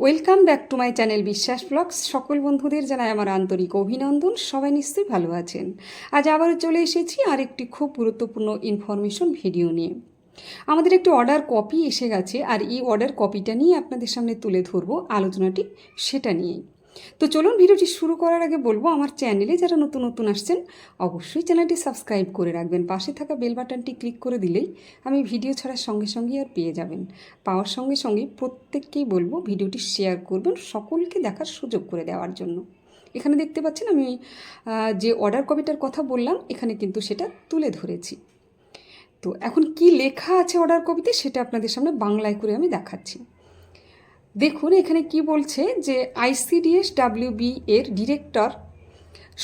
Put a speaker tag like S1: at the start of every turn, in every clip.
S1: Welcome back to my channel Biswas vlogs সকল বন্ধুদের জানাই আমার আন্তরিক অভিনন্দন। সবাই নিশ্চয়ই ভালো আছেন। আজ আবারও চলে এসেছি আর একটি খুব গুরুত্বপূর্ণ ইনফরমেশন ভিডিও নিয়ে। আমাদের একটি অর্ডার কপি এসে গেছে, আর এই অর্ডার কপিটা নিয়ে আপনাদের সামনে তুলে ধরবো। আলোচনাটি সেটা নিয়েই। তো চলুন ভিডিওটি শুরু করার আগে বলব, আমার চ্যানেলে যারা নতুন নতুন আসছেন, অবশ্যই চ্যানেলটি সাবস্ক্রাইব করে রাখবেন। পাশে থাকা বেল বাটনটি ক্লিক করে দিলেই আমি ভিডিও ছাড়ার সঙ্গে সঙ্গে আর পেয়ে যাবেন। পাওয়ার সঙ্গে সঙ্গে প্রত্যেককেই বলব, ভিডিওটি শেয়ার করবেন সকলকে দেখার সুযোগ করে দেওয়ার জন্য। এখানে দেখতে পাচ্ছেন আমি যে অর্ডার কপিটার কথা বললাম, এখানে কিন্তু সেটা তুলে ধরেছি। তো এখন কি লেখা আছে অর্ডার কপিতে সেটা আপনাদের সামনে বাংলায় করে আমি দেখাচ্ছি। দেখুন, এখানে কি বলছে যে আইসিডিএস ডাব্লিউবি এর ডিরেক্টর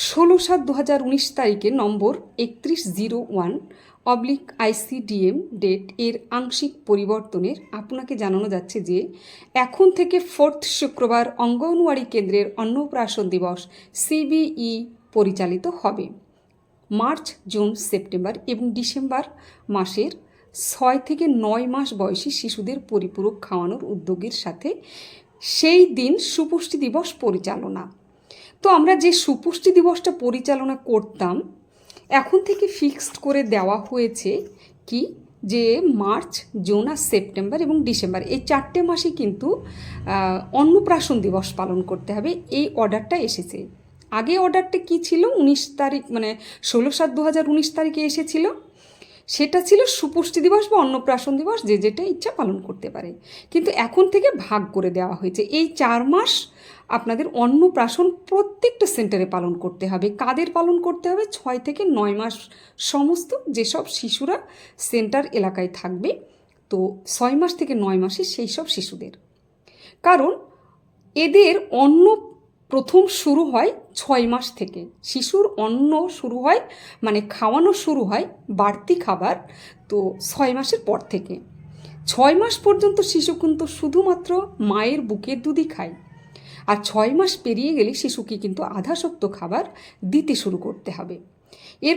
S1: ষোলো সাত দু হাজার উনিশ তারিখে নম্বর একত্রিশ zero one oblique ICDM date এর আংশিক পরিবর্তনের আপনাকে জানানো যাচ্ছে যে এখন থেকে ফোর্থ শুক্রবার অঙ্গনওয়াড়ি কেন্দ্রের অন্নপ্রাশন দিবস সিবিই পরিচালিত হবে। মার্চ, জুন, সেপ্টেম্বর এবং ডিসেম্বর মাসের ছয় থেকে নয় মাস বয়সী শিশুদের পরিপূরক খাওয়ানোর উদ্যোগের সাথে সেই দিন সুপুষ্টি দিবস পরিচালনা। তো আমরা যে সুপুষ্টি দিবসটা পরিচালনা করতাম, এখন থেকে ফিক্সড করে দেওয়া হয়েছে কি যে মার্চ, জুন আর সেপ্টেম্বর এবং ডিসেম্বর এই চারটে মাসে কিন্তু অন্নপ্রাশন দিবস পালন করতে হবে। এই অর্ডারটা এসেছে। আগে অর্ডারটা কি ছিল? উনিশ তারিখ মানে ষোলো সাত দু হাজার উনিশ তারিখে এসেছিল। সেটা ছিল সুপুষ্টি দিবস বা অন্নপ্রাশন দিবস, যে যেটা ইচ্ছা পালন করতে পারে। কিন্তু এখন থেকে ভাগ করে দেওয়া হয়েছে। এই চার মাস আপনাদের অন্নপ্রাশন প্রত্যেকটা সেন্টারে পালন করতে হবে। কাদের পালন করতে হবে? ছয় থেকে নয় মাস সমস্ত যেসব শিশুরা সেন্টার এলাকায় থাকবে, তো ছয় মাস থেকে নয় মাসে সেই সব শিশুদের। কারণ এদের অন্ন প্রথম শুরু হয় ছয় মাস থেকে। শিশুর অন্ন শুরু হয় মানে খাওয়ানো শুরু হয় বাড়তি খাবার তো ছয় মাসের পর থেকে। ছয় মাস পর্যন্ত শিশু কিন্তু শুধুমাত্র মায়ের বুকের দুধই খায়। আর ছয় মাস পেরিয়ে গেলে শিশুকে কিন্তু আধাশক্ত খাবার দিতে শুরু করতে হবে। এর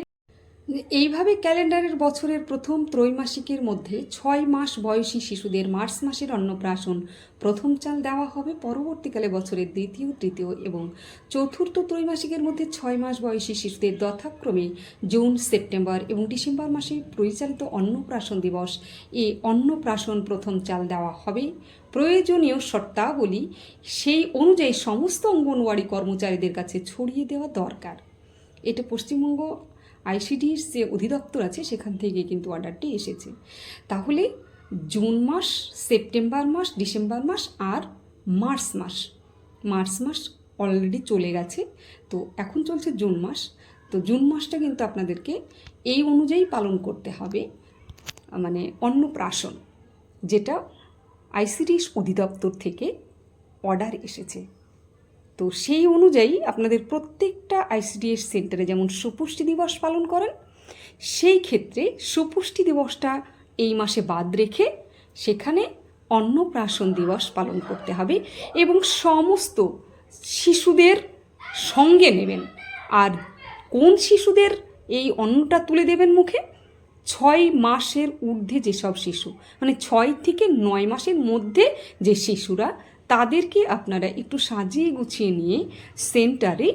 S1: এইভাবে ক্যালেন্ডারের বছরের প্রথম ত্রৈমাসিকের মধ্যে ছয় মাস বয়সী শিশুদের মার্চ মাসের অন্নপ্রাশন প্রথম চাল দেওয়া হবে পরবর্তীকালে বছরের দ্বিতীয়, তৃতীয় এবং চতুর্থ ত্রৈমাসিকের মধ্যে ছয় মাস বয়সী শিশুদের যথাক্রমে জুন, সেপ্টেম্বর এবং ডিসেম্বর মাসে পরিচালিত অন্নপ্রাশন দিবস। এ অন্নপ্রাশন প্রথম চাল দেওয়া হবে। প্রয়োজনীয় শর্তাবলী সেই অনুযায়ী সমস্ত অঙ্গনওয়াড়ি কর্মচারীদের কাছে ছড়িয়ে দেওয়া দরকার। এটা পশ্চিমবঙ্গ আইসিডির যে অধিদপ্তর আছে, সেখান থেকে কিন্তু অর্ডারটি এসেছে। তাহলে জুন মাস, সেপ্টেম্বর মাস, ডিসেম্বর মাস আর মার্চ মাস। মার্চ মাস অলরেডি চলে গেছে, তো এখন চলছে জুন মাস। তো জুন মাসটা কিন্তু আপনাদেরকে এই অনুযায়ী পালন করতে হবে মানে অন্নপ্রাশন, যেটা আইসিডিস অধিদপ্তর থেকে অর্ডার এসেছে। তো সেই অনুযায়ী আপনাদের প্রত্যেকটা আইসিডিএস সেন্টারে যেমন সুপুষ্টি দিবস পালন করেন, সেই ক্ষেত্রে সুপুষ্টি দিবসটা এই মাসে বাদ রেখে সেখানে অন্নপ্রাশন দিবস পালন করতে হবে এবং সমস্ত শিশুদের সঙ্গে নেবেন। আর কোন শিশুদের এই অন্নটা তুলে দেবেন মুখে? ছয় মাসের ঊর্ধ্বে যেসব শিশু মানে ছয় থেকে নয় মাসের মধ্যে যে শিশুরা তাদেরকে আপনারা একটু সাজিয়ে গুছিয়ে নিয়ে সেন্টারে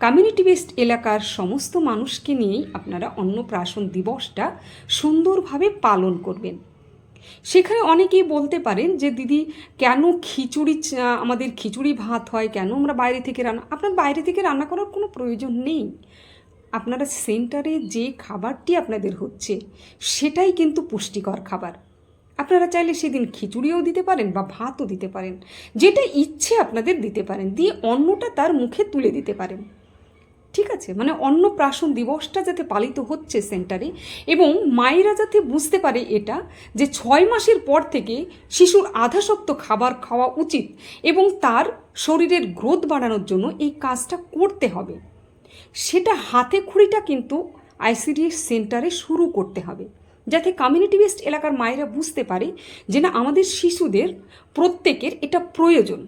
S1: কমিউনিটি বেসড এলাকার সমস্ত মানুষকে নিয়েই আপনারা অন্নপ্রাশন দিবসটা সুন্দরভাবে পালন করবেন। সেখানে অনেকেই বলতে পারেন যে, দিদি, কেন খিচুড়ি আমাদের খিচুড়ি ভাত হয়? কেন আমরা বাইরে থেকে রান্না আপনার বাইরে থেকে রান্না করার কোনো প্রয়োজন নেই। আপনারা সেন্টারে যে খাবারটি আপনাদের হচ্ছে, সেটাই কিন্তু পুষ্টিকর খাবার। আপনারা চাইলে সেদিন খিচুড়িও দিতে পারেন বা ভাতও দিতে পারেন। যেটা ইচ্ছে আপনাদের দিতে পারেন। দিয়ে অন্নটা তার মুখে তুলে দিতে পারেন। ঠিক আছে? মানে অন্নপ্রাশন দিবসটা যাতে পালিত হচ্ছে সেন্টারে এবং মায়েরা যাতে বুঝতে পারে এটা, যে ছয় মাসের পর থেকে শিশুর আধাশক্ত খাবার খাওয়া উচিত এবং তার শরীরের গ্রোথ বাড়ানোর জন্য এই কাজটা করতে হবে। সেটা হাতে খড়িটা কিন্তু আইসিডিএস সেন্টারে শুরু করতে হবে। যাতে কমিউনিটি বেসড এলাকার মায়েরা বুঝতে পারে যে না, আমাদের শিশুদের প্রত্যেকের এটা প্রয়োজন।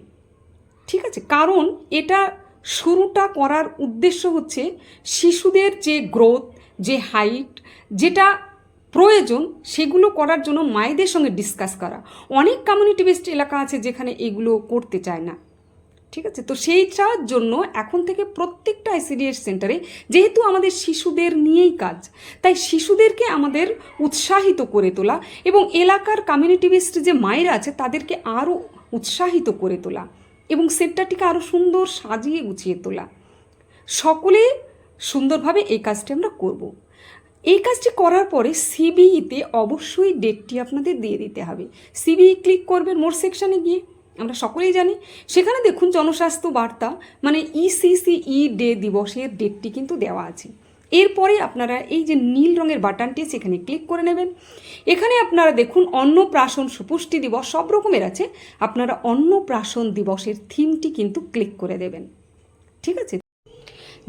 S1: ঠিক আছে? কারণ এটা শুরুটা করার উদ্দেশ্য হচ্ছে শিশুদের যে গ্রোথ যে হাইট যেটা প্রয়োজন, সেগুলো করার জন্য মায়েদের সঙ্গে ডিসকাস করা। অনেক কমিউনিটি বেসড এলাকা আছে যেখানে এগুলো করতে চায় না। ঠিক আছে? তো সেইটার জন্য এখন থেকে প্রত্যেকটা আইসিডিএস সেন্টারে যেহেতু আমাদের শিশুদের নিয়েই কাজ, তাই শিশুদেরকে আমাদের উৎসাহিত করে তোলা এবং এলাকার কমিউনিটি বেসড যে মায়েরা আছে, তাদেরকে আরও উৎসাহিত করে তোলা এবং সেন্টারটিকে আরও সুন্দর সাজিয়ে গুছিয়ে তোলা। সকলে সুন্দরভাবে এই কাজটি আমরা করব। এই কাজটি করার পরে সিবিইতে অবশ্যই ডেটটি আপনাদের দিয়ে দিতে হবে। সিবিই ক্লিক করবেন মোর সেকশানে গিয়ে। আমরা সকলেই জানি। সেখানে দেখুন জনস্বাস্থ্য বার্তা মানে ইসিসিই ডে দিবসের ডেটটি কিন্তু দেওয়া আছে। এরপরে আপনারা এই যে নীল রঙের বাটনটি সেখানে ক্লিক করে নেবেন। এখানে আপনারা দেখুন অন্নপ্রাশন সুপুষ্টি দিবস, সব রকমের আছে। আপনারা অন্নপ্রাশন দিবসের থিমটি কিন্তু ক্লিক করে দেবেন। ঠিক আছে?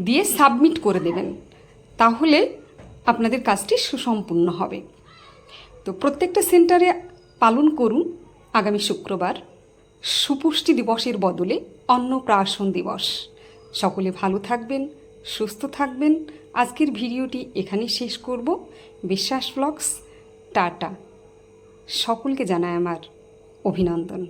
S1: দিয়ে সাবমিট করে দেবেন। তাহলে আপনাদের কাজটি সুসম্পূর্ণ হবে। তো প্রত্যেকটা সেন্টারে পালন করুন আগামী শুক্রবার। সুপুষ্টি দিবসের বদলে অন্নপ্রাশন দিবস। সকলে ভালো থাকবেন, সুস্থ থাকবেন। আজকের ভিডিওটি এখানে শেষ করব। বিশ্বাস ব্লগস, টাটা। সকলকে জানায় আমার অভিনন্দন।